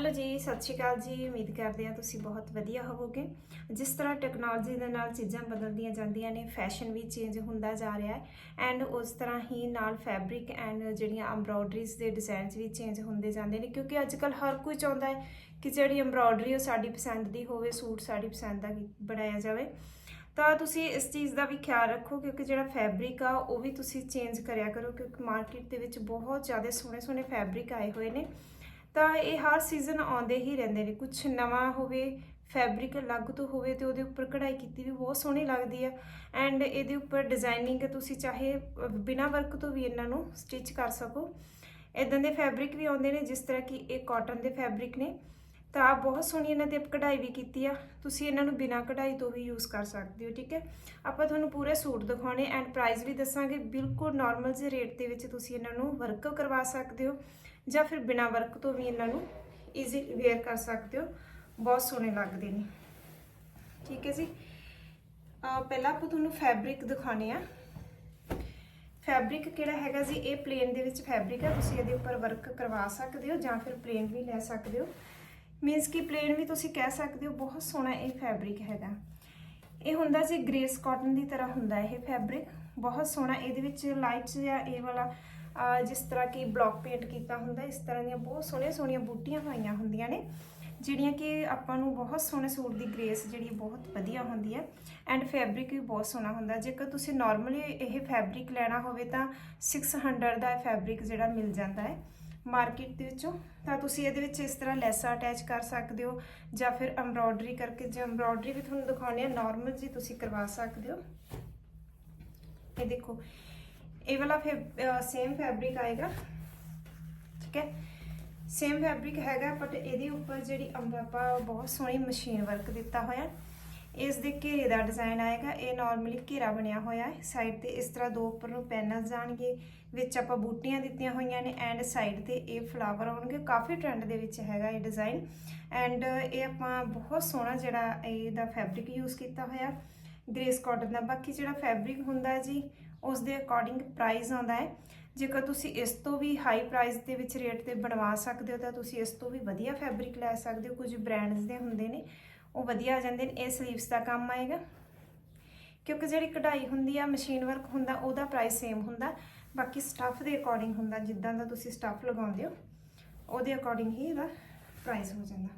Hello ਜੀ, ਸਤਿ ਸ਼੍ਰੀ ਅਕਾਲ ਜੀ। ਉਮੀਦ ਕਰਦੇ ਹਾਂ ਤੁਸੀਂ ਬਹੁਤ ਵਧੀਆ ਹੋਵੋਗੇ। ਜਿਸ ਤਰ੍ਹਾਂ ਟੈਕਨੋਲੋਜੀ ਦੇ ਨਾਲ ਚੀਜ਼ਾਂ ਬਦਲਦੀਆਂ ਜਾਂਦੀਆਂ ਨੇ ਫੈਸ਼ਨ ਵੀ ਚੇਂਜ ਹੁੰਦਾ ਜਾ ਰਿਹਾ ਹੈ ਐਂਡ ਉਸ ਤਰ੍ਹਾਂ ਹੀ ਨਾਲ ਫੈਬਰਿਕ ਐਂਡ ਜਿਹੜੀਆਂ ਐਮਬ੍ਰੋਇਡਰੀਜ਼ ਦੇ ਡਿਜ਼ਾਈਨਸ ਵੀ ਚੇਂਜ ਹੁੰਦੇ ਜਾਂਦੇ ਨੇ ਕਿਉਂਕਿ ਅੱਜ ਕੱਲ ਹਰ ਕੋਈ ਚਾਹੁੰਦਾ ਹੈ ਕਿ ਜਿਹੜੀ ਐਮਬ੍ਰੋਇਡਰੀ ਉਹ ਸਾਡੀ ਪਸੰਦ ਦੀ ਹੋਵੇ, ਸੂਟ ਸਾਡੀ ਪਸੰਦ ਦਾ ਬਣਾਇਆ ਜਾਵੇ। ਤਾਂ ਤੁਸੀਂ ਇਸ ਚੀਜ਼ ਦਾ ਵੀ ਖਿਆਲ ਰੱਖੋ ਕਿਉਂਕਿ ਜਿਹੜਾ ਫੈਬਰਿਕ ਆ, ਉਹ ਵੀ ਤੁਸੀਂ ਚੇਂਜ ਕਰਿਆ ਕਰੋ ਕਿਉਂਕਿ ਮਾਰਕੀਟ ਦੇ ਵਿੱਚ ਬਹੁਤ ਜ਼ਿਆਦਾ ਸੋਹਣੇ ਸੋਹਣੇ ਫੈਬਰਿਕ ਆਏ ਹੋਏ ਨੇ। ਤਾਂ ਇਹ ਹਰ ਸੀਜ਼ਨ ਆਉਂਦੇ ਹੀ ਰਹਿੰਦੇ ਨੇ। ਕੁਝ ਨਵਾਂ ਹੋਵੇ ਫੈਬਰਿਕ ਅਲੱਗ ਤੋਂ ਹੋਵੇ ਤੇ ਉਹਦੇ ਉੱਪਰ ਕਢਾਈ ਕੀਤੀ ਵੀ ਬਹੁਤ ਸੋਹਣੀ ਲੱਗਦੀ ਆ। ਐਂਡ ਇਹਦੇ ਉੱਪਰ ਡਿਜ਼ਾਈਨਿੰਗ ਤੁਸੀਂ ਚਾਹੇ ਅਹ, ਬਿਨਾਂ ਵਰਕ ਤੋਂ ਵੀ ਇਹਨਾਂ ਨੂੰ ਸਟਿਚ ਕਰ ਸਕੋ। ਇਦਾਂ ਦੇ ਫੈਬਰਿਕ ਵੀ ਆਉਂਦੇ ਨੇ ਜਿਸ ਤਰ੍ਹਾਂ ਕਿ ਇਹ ਕਾਟਨ ਦੇ ਫੈਬਰਿਕ ਨੇ। ਤਾਂ ਬਹੁਤ ਸੋਹਣੀ ਇਹਨਾਂ ਤੇ ਕਢਾਈ ਵੀ ਕੀਤੀ ਆ। ਤੁਸੀਂ ਇਹਨਾਂ ਨੂੰ ਬਿਨਾਂ ਕਢਾਈ ਤੋਂ ਵੀ ਯੂਜ਼ ਕਰ ਸਕਦੇ ਹੋ ਠੀਕ ਹੈ? ਆਪਾਂ ਤੁਹਾਨੂੰ ਪੂਰੇ ਸੂਟ ਦਿਖਾਉਣੇ ਐਂਡ ਪ੍ਰਾਈਸ ਵੀ ਦੱਸਾਂਗੇ। ਬਿਲਕੁਲ ਨਾਰਮਲ ਜਿਹੇ ਰੇਟ ਦੇ ਵਿੱਚ ਤੁਸੀਂ ਇਹਨਾਂ ਨੂੰ ਵਰਕ ਕਰਵਾ ਸਕਦੇ ਹੋ। ਜਾਂ ਫਿਰ ਬਿਨਾਂ ਵਰਕ ਤੋਂ ਵੀ ਇਹਨਾਂ ਨੂੰ ਈਜ਼ੀ ਵੇਅਰ ਕਰ ਸਕਦੇ ਹੋ। ਬਹੁਤ ਸੋਹਣੇ ਲੱਗਦੇ ਨੇ। ਠੀਕ ਹੈ ਜੀ। ਪਹਿਲਾਂ ਆਪਾਂ ਤੁਹਾਨੂੰ ਫੈਬਰਿਕ ਦਿਖਾਉਣੇ ਆ। ਫੈਬਰਿਕ ਕਿਹੜਾ ਹੈਗਾ ਜੀ? ਇਹ ਪਲੇਨ ਦੇ ਵਿੱਚ ਫੈਬਰਿਕ ਹੈ ਤੁਸੀਂ ਇਹਦੇ ਉੱਪਰ ਵਰਕ ਕਰਵਾ ਸਕਦੇ ਹੋ ਜਾਂ ਫਿਰ ਪਲੇਨ ਵੀ ਲੈ ਸਕਦੇ ਹੋ। ਮੀਨਸ ਕਿ ਪਲੇਨ ਵੀ ਤੁਸੀਂ ਕਹਿ ਸਕਦੇ ਹੋ, ਬਹੁਤ ਸੋਹਣਾ ਇਹ ਫੈਬਰਿਕ ਹੈਗਾ। ਇਹ ਹੁੰਦਾ ਜੀ ਗ੍ਰੇਸ ਕਾਟਨ ਦੀ ਤਰ੍ਹਾਂ ਹੁੰਦਾ ਇਹ ਫੈਬਰਿਕ ਬਹੁਤ ਸੋਹਣਾ, ਇਹਦੇ ਵਿੱਚ ਲਾਈਟ ਜਿਹਾ ਇਹ ਵਾਲਾ ਜਿਸ ਤਰ੍ਹਾਂ ਕਿ ਬਲੌਕ ਪੇਂਟ ਕੀਤਾ ਹੁੰਦਾ, ਇਸ ਤਰ੍ਹਾਂ ਦੀਆਂ ਬਹੁਤ ਸੋਹਣੀਆਂ ਸੋਹਣੀਆਂ ਬੂਟੀਆਂ ਪਾਈਆਂ ਹੁੰਦੀਆਂ ਨੇ, ਜਿਹੜੀਆਂ ਕਿ ਆਪਾਂ ਨੂੰ ਬਹੁਤ ਸੋਹਣੇ ਸੂਟ ਦੀ ਗ੍ਰੇਸ ਜਿਹੜੀ ਬਹੁਤ ਵਧੀਆ ਹੁੰਦੀ ਹੈ ਐਂਡ ਫੈਬਰਿਕ ਵੀ ਬਹੁਤ ਸੋਹਣਾ ਹੁੰਦਾ। ਜੇਕਰ ਤੁਸੀਂ ਨਾਰਮਲੀ ਇਹ ਫੈਬਰਿਕ ਲੈਣਾ ਹੋਵੇ ਤਾਂ 600 ਦਾ ਫੈਬਰਿਕ ਜਿਹੜਾ ਮਿਲ ਜਾਂਦਾ ਹੈ ਮਾਰਕੀਟ ਦੇ ਵਿੱਚੋਂ। ਤਾਂ ਤੁਸੀਂ ਇਹਦੇ ਵਿੱਚ ਇਸ ਤਰ੍ਹਾਂ ਲੈਸਾਂ ਅਟੈਚ ਕਰ ਸਕਦੇ ਹੋ ਜਾਂ ਫਿਰ ਐਮਬ੍ਰੋਇਡਰੀ ਕਰਕੇ, ਜੇ ਐਮਬ੍ਰੋਇਡਰੀ ਵੀ ਤੁਹਾਨੂੰ ਦਿਖਾਉਣੀ ਹੈ ਨਾਰਮਲ ਜੀ ਤੁਸੀਂ ਕਰਵਾ ਸਕਦੇ ਹੋ। ਇਹ ਦੇਖੋ ਇਹ ਵਾਲਾ ਸੇਮ ਫੈਬਰਿਕ ਆਏਗਾ। ਠੀਕ ਹੈ? ਸੇਮ ਫੈਬਰਿਕ ਹੈਗਾ ਬਟ ਇਹਦੇ ਉੱਪਰ ਜਿਹੜੀ ਅੰਬ- ਆਪਾਂ ਬਹੁਤ ਸੋਹਣੀ ਮਸ਼ੀਨ ਵਰਕ ਦਿੱਤਾ ਹੋਇਆ। ਇਸ ਦੇ ਘੇਰੇ ਦਾ ਡਿਜ਼ਾਈਨ ਆਏਗਾ। ਇਹ ਨਾਰਮਲੀ ਘੇਰਾ ਬਣਿਆ ਹੋਇਆ ਹੈ। ਸਾਈਡ ਤੇ ਇਸ ਤਰ੍ਹਾਂ ਦੋ ਉੱਪਰ ਨੂੰ ਪੈਨਲ ਜਾਣਗੇ। ਵਿੱਚ ਆਪਾਂ ਬੂਟੀਆਂ ਦਿੱਤੀਆਂ ਹੋਈਆਂ ਨੇ ਐਂਡ ਸਾਈਡ ਤੇ ਇਹ ਫਲਾਵਰ ਆਉਣਗੇ। ਕਾਫੀ ਟ੍ਰੈਂਡ ਦੇ ਵਿੱਚ ਹੈਗਾ ਇਹ ਡਿਜ਼ਾਈਨ ਐਂਡ ਇਹ ਆਪਾਂ ਬਹੁਤ ਸੋਹਣਾ ਜਿਹੜਾ ਇਹਦਾ ਫੈਬਰਿਕ ਯੂਜ਼ ਕੀਤਾ ਹੋਇਆ। ਗ੍ਰੇਸ ਕਾਟਨ ਦਾ। ਬਾਕੀ ਜਿਹੜਾ ਫੈਬਰਿਕ ਹੁੰਦਾ ਜੀ ਉਸ ਦੇ ਅਕੋਰਡਿੰਗ ਪ੍ਰਾਈਸ ਆਉਂਦਾ ਹੈ। ਜੇਕਰ ਤੁਸੀਂ ਇਸ ਤੋਂ ਵੀ ਹਾਈ ਪ੍ਰਾਈਸ ਦੇ ਵਿੱਚ ਰੇਟ ਤੇ ਬਣਵਾ ਸਕਦੇ ਹੋ, ਤਾਂ ਤੁਸੀਂ ਇਸ ਤੋਂ ਵੀ ਵਧੀਆ ਫੈਬਰਿਕ ਲੈ ਸਕਦੇ ਹੋ। ਕੁਝ ਬ੍ਰਾਂਡਸ ਦੇ ਹੁੰਦੇ ਨੇ, ਉਹ ਵਧੀਆ ਆ ਜਾਂਦੇ ਨੇ। ਇਹ ਸਲੀਵਸ ਦਾ ਕੰਮ ਆਏਗਾ। ਕਿਉਂਕਿ ਜਿਹੜੀ ਕਢਾਈ ਹੁੰਦੀ ਆ ਮਸ਼ੀਨ ਵਰਕ ਹੁੰਦਾ, ਉਹਦਾ ਪ੍ਰਾਈਸ ਸੇਮ ਹੁੰਦਾ। ਬਾਕੀ ਸਟੱਫ ਦੇ ਅਕੋਰਡਿੰਗ ਹੁੰਦਾ, ਜਿੱਦਾਂ ਦਾ ਤੁਸੀਂ ਸਟੱਫ ਲਗਾਉਂਦੇ ਹੋ, ਉਹਦੇ ਅਕੋਰਡਿੰਗ ਹੀ ਇਹਦਾ ਪ੍ਰਾਈਸ ਹੋ ਜਾਂਦਾ।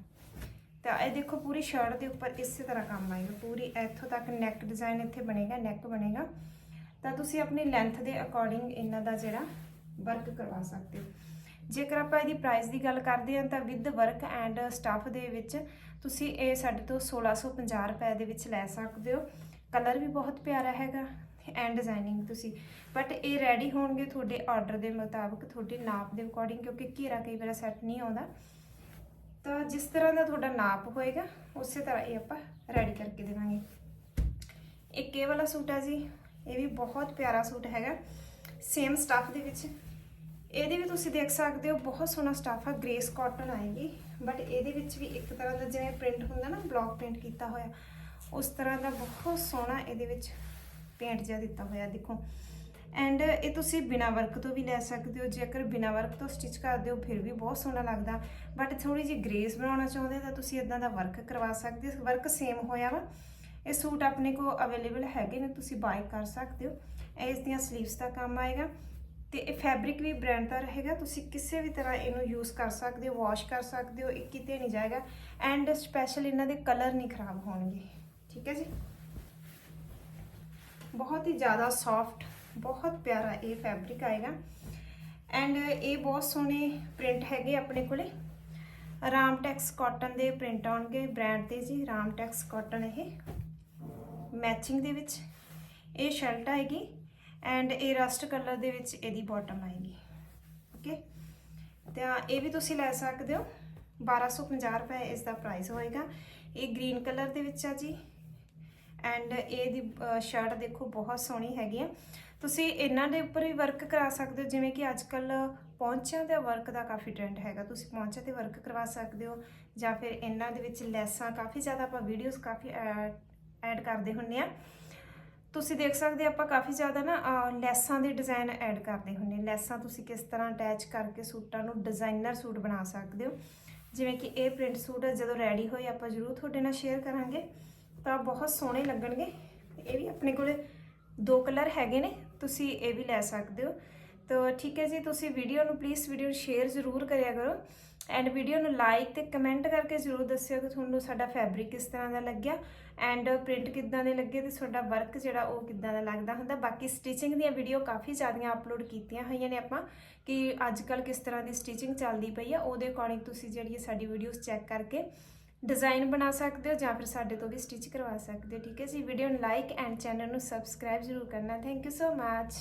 ਤਾਂ ਇਹ ਦੇਖੋ, ਪੂਰੀ ਸ਼ਰਟ ਦੇ ਉੱਪਰ ਇਸੇ ਤਰ੍ਹਾਂ ਕੰਮ ਆਏਗਾ। ਪੂਰੀ ਇੱਥੋਂ ਤੱਕ ਨੈਕ ਡਿਜ਼ਾਈਨ ਇੱਥੇ ਬਣੇਗਾ ਨੈਕ ਬਣੇਗਾ। ਤਾਂ ਤੁਸੀਂ ਆਪਣੀ ਲੈਂਥ ਦੇ ਅਕੋਰਡਿੰਗ ਇਹਨਾਂ ਦਾ ਜਿਹੜਾ ਵਰਕ ਕਰਵਾ ਸਕਦੇ ਹੋ। ਜੇਕਰ ਆਪਾਂ ਇਹਦੀ ਪ੍ਰਾਈਸ ਦੀ ਗੱਲ ਕਰਦੇ ਹਾਂ ਤਾਂ ਵਿਦ ਵਰਕ ਐਂਡ ਸਟੱਫ ਦੇ ਵਿੱਚ ਤੁਸੀਂ ਇਹ ਸਾਡੇ ਤੋਂ 1650 ਰੁਪਏ ਦੇ ਵਿੱਚ ਲੈ ਸਕਦੇ ਹੋ। ਕਲਰ ਵੀ ਬਹੁਤ ਪਿਆਰਾ ਹੈਗਾ ਐਂਡ ਡਿਜ਼ਾਈਨਿੰਗ ਤੁਸੀਂ। ਬਟ ਇਹ ਰੈਡੀ ਹੋਣਗੇ ਤੁਹਾਡੇ ਆਰਡਰ ਦੇ ਮੁਤਾਬਕ, ਤੁਹਾਡੇ ਨਾਪ ਦੇ ਅਕੋਰਡਿੰਗ ਕਿਉਂਕਿ ਘੇਰਾ ਕਈ ਵਾਰ ਸੈੱਟ ਨਹੀਂ ਆਉਂਦਾ। ਤਾਂ ਜਿਸ ਤਰ੍ਹਾਂ ਦਾ ਤੁਹਾਡਾ ਨਾਪ ਹੋਏਗਾ, ਉਸੇ ਤਰ੍ਹਾਂ ਇਹ ਆਪਾਂ ਰੈਡੀ ਕਰਕੇ ਦੇਵਾਂਗੇ। ਇੱਕ ਇਹ ਵਾਲਾ ਸੂਟ ਹੈ ਜੀ ਇਹ ਵੀ ਬਹੁਤ ਪਿਆਰਾ ਸੂਟ ਹੈਗਾ। ਸੇਮ ਸਟੱਫ ਦੇ ਵਿੱਚ। ਇਹਦੇ ਵੀ ਤੁਸੀਂ ਦੇਖ ਸਕਦੇ ਹੋ, ਬਹੁਤ ਸੋਹਣਾ ਸਟੱਫ ਆ ਗ੍ਰੇਸ ਕਾਟਨ ਆਏਗੀ। ਬਟ ਇਹਦੇ ਵਿੱਚ ਵੀ ਇੱਕ ਤਰ੍ਹਾਂ ਦਾ ਜਿਵੇਂ ਪ੍ਰਿੰਟ ਹੁੰਦਾ ਨਾ ਬਲੌਕ ਪ੍ਰਿੰਟ ਕੀਤਾ ਹੋਇਆ, ਉਸ ਤਰ੍ਹਾਂ ਦਾ ਬਹੁਤ ਸੋਹਣਾ ਇਹਦੇ ਵਿੱਚ ਪੇਂਟ ਜਿਹਾ ਦਿੱਤਾ ਹੋਇਆ, ਦੇਖੋ। ਐਂਡ ਇਹ ਤੁਸੀਂ ਬਿਨਾ ਵਰਕ ਤੋਂ ਵੀ ਲੈ ਸਕਦੇ ਹੋ। ਜੇਕਰ ਬਿਨਾ ਵਰਕ ਤੋਂ ਸਟਿਚ ਕਰਦੇ ਹੋ, ਫਿਰ ਵੀ ਬਹੁਤ ਸੋਹਣਾ ਲੱਗਦਾ। ਬਟ ਥੋੜੀ ਜਿਹੀ ਗ੍ਰੇਸ ਬਣਾਉਣਾ ਚਾਹੁੰਦੇ ਤਾਂ ਤੁਸੀਂ ਇਦਾਂ ਦਾ ਵਰਕ ਕਰਵਾ ਸਕਦੇ ਹੋ। ਵਰਕ ਸੇਮ ਹੋਇਆ ਵਾ। ਇਹ ਸੂਟ ਆਪਣੇ ਕੋਲ ਅਵੇਲੇਬਲ ਹੈਗੇ ਨੇ, ਤੁਸੀਂ ਬਾਈ ਕਰ ਸਕਦੇ ਹੋ। ਇਸ ਦੀਆਂ ਸਲੀਵਸ ਦਾ ਕੰਮ ਆਏਗਾ ਤੇ ਇਹ ਫੈਬਰਿਕ ਵੀ ਬ੍ਰਾਂਡ ਦਾ ਰਹੇਗਾ। ਤੁਸੀਂ ਕਿਸੇ ਵੀ ਤਰ੍ਹਾਂ ਇਹਨੂੰ ਯੂਜ਼ ਕਰ ਸਕਦੇ ਹੋ ਵਾਸ਼ ਕਰ ਸਕਦੇ ਹੋ ਇਹ ਕਿਤੇ ਨਹੀਂ ਜਾਏਗਾ। ਐਂਡ ਸਪੈਸ਼ਲ ਇਹਨਾਂ ਦੇ ਕਲਰ ਨਹੀਂ ਖਰਾਬ ਹੋਣਗੇ। ਠੀਕ ਹੈ ਜੀ? ਬਹੁਤ ਹੀ ਜ਼ਿਆਦਾ ਸੌਫਟ ਬਹੁਤ ਪਿਆਰਾ ਇਹ ਫੈਬਰਿਕ ਆਏਗਾ। ਐਂਡ ਇਹ ਬਹੁਤ ਸੋਹਣੇ ਪ੍ਰਿੰਟ ਹੈਗੇ ਆਪਣੇ ਕੋਲੇ। ਰਾਮਟੈਕਸ ਕਾਟਨ ਦੇ ਪ੍ਰਿੰਟ ਆਉਣਗੇ ਬ੍ਰਾਂਡ ਤੇ ਜੀ ਰਾਮਟੈਕਸ ਕਾਟਨ ਇਹ। ਮੈਚਿੰਗ ਦੇ ਵਿੱਚ ਇਹ ਸ਼ਰਟ ਆਏਗੀ ਐਂਡ ਇਹ ਰਸਟ ਕਲਰ ਦੇ ਵਿੱਚ ਇਹਦੀ ਬਾਟਮ ਆਏਗੀ। ਓਕੇ ਤਾਂ ਇਹ ਵੀ ਤੁਸੀਂ ਲੈ ਸਕਦੇ ਹੋ। 1250 ਰੁਪਏ ਇਸ ਦਾ ਪ੍ਰਾਈਸ ਹੋਏਗਾ। ਇਹ ਗ੍ਰੀਨ ਕਲਰ ਦੇ ਵਿੱਚ ਆ ਜੀ। ਐਂਡ ਇਹਦੀ ਸ਼ਰਟ ਦੇਖੋ ਬਹੁਤ ਸੋਹਣੀ ਹੈਗੀ ਆ। ਤੁਸੀਂ ਇਹਨਾਂ ਦੇ ਉੱਪਰ ਵੀ ਵਰਕ ਕਰਾ ਸਕਦੇ ਹੋ। ਜਿਵੇਂ ਕਿ ਅੱਜ ਕੱਲ ਪੌਂਚਿਆਂ ਦੇ ਵਰਕ ਦਾ ਕਾਫੀ ਟ੍ਰੈਂਡ ਹੈਗਾ। ਤੁਸੀਂ ਪੌਂਚਿਆਂ ਤੇ ਵਰਕ ਕਰਵਾ ਸਕਦੇ ਹੋ। ਜਾਂ ਫਿਰ ਇਹਨਾਂ ਦੇ ਵਿੱਚ ਲੈਸਾਂ ਕਾਫੀ ਜ਼ਿਆਦਾ ਆਪਾਂ ਵੀਡੀਓਜ਼ ਕਾਫੀ ਐਡ ਕਰਦੇ ਹੁੰਨੇ ਆ। ਤੁਸੀਂ ਦੇਖ ਸਕਦੇ ਆਪਾਂ ਕਾਫੀ ਜ਼ਿਆਦਾ ਨਾ ਲੈਸਾਂ ਦੇ ਡਿਜ਼ਾਈਨ ਐਡ ਕਰਦੇ ਹੁੰਨੇ ਲੈਸਾਂ ਤੁਸੀਂ ਕਿਸ ਤਰ੍ਹਾਂ ਅਟੈਚ ਕਰਕੇ ਸੂਟਾਂ ਨੂੰ ਡਿਜ਼ਾਈਨਰ ਸੂਟ ਬਣਾ ਸਕਦੇ ਹੋ। ਜਿਵੇਂ ਕਿ ਇਹ ਪ੍ਰਿੰਟ ਸੂਟ ਜਦੋਂ ਰੈਡੀ ਹੋਏ, ਆਪਾਂ ਜ਼ਰੂਰ ਤੁਹਾਡੇ ਨਾਲ ਸ਼ੇਅਰ ਕਰਾਂਗੇ। ਤਾਂ ਬਹੁਤ ਸੋਹਣੇ ਲੱਗਣਗੇ। ਇਹ ਵੀ ਆਪਣੇ ਕੋਲੇ ਦੋ ਕਲਰ ਹੈਗੇ ਨੇ, ਤੁਸੀਂ ਇਹ ਵੀ ਲੈ ਸਕਦੇ ਹੋ। ਤਾਂ ਠੀਕ ਹੈ ਜੀ, ਤੁਸੀਂ ਵੀਡੀਓ ਨੂੰ ਪਲੀਜ਼ ਵੀਡੀਓ ਨੂੰ ਸ਼ੇਅਰ ਜ਼ਰੂਰ ਕਰਿਆ ਕਰੋ। ਐਂਡ ਵੀਡੀਓ ਨੂੰ ਲਾਈਕ ਤੇ ਕਮੈਂਟ ਕਰਕੇ ਜ਼ਰੂਰ ਦੱਸਿਓ ਕਿ ਤੁਹਾਨੂੰ ਸਾਡਾ ਫੈਬਰਿਕ ਕਿਸ ਤਰ੍ਹਾਂ ਦਾ ਲੱਗਿਆ ਐਂਡ ਪ੍ਰਿੰਟ ਕਿੱਦਾਂ ਦੇ ਲੱਗੇ ਤੇ ਤੁਹਾਡਾ ਵਰਕ ਜਿਹੜਾ ਉਹ ਕਿੱਦਾਂ ਦਾ ਲੱਗਦਾ ਹੁੰਦਾ। ਬਾਕੀ ਸਟਿਚਿੰਗ ਦੀਆਂ ਵੀਡੀਓ ਕਾਫੀ ਜ਼ਿਆਦੀਆਂ ਅਪਲੋਡ ਕੀਤੀਆਂ ਹੋਈਆਂ ਨੇ ਆਪਾਂ ਕਿ ਅੱਜ ਕੱਲ ਕਿਸ ਤਰ੍ਹਾਂ ਦੀ ਸਟਿਚਿੰਗ ਚੱਲਦੀ ਪਈ ਆ, ਉਹਦੇ ਅਕੋਰਡਿੰਗ ਤੁਸੀਂ ਜਿਹੜੀ ਹੈ ਸਾਡੀ ਵੀਡੀਓਜ਼ ਚੈੱਕ ਕਰਕੇ ਡਿਜ਼ਾਈਨ ਬਣਾ ਸਕਦੇ ਹੋ ਜਾਂ ਫਿਰ ਸਾਡੇ ਤੋਂ ਵੀ ਸਟਿਚ ਕਰਵਾ ਸਕਦੇ ਹੋ, ਠੀਕ ਹੈ ਜੀ? ਵੀਡੀਓ ਨੂੰ ਲਾਈਕ ਐਂਡ ਚੈਨਲ ਨੂੰ ਸਬਸਕ੍ਰਾਈਬ ਜ਼ਰੂਰ ਕਰਨਾ। Thank you so much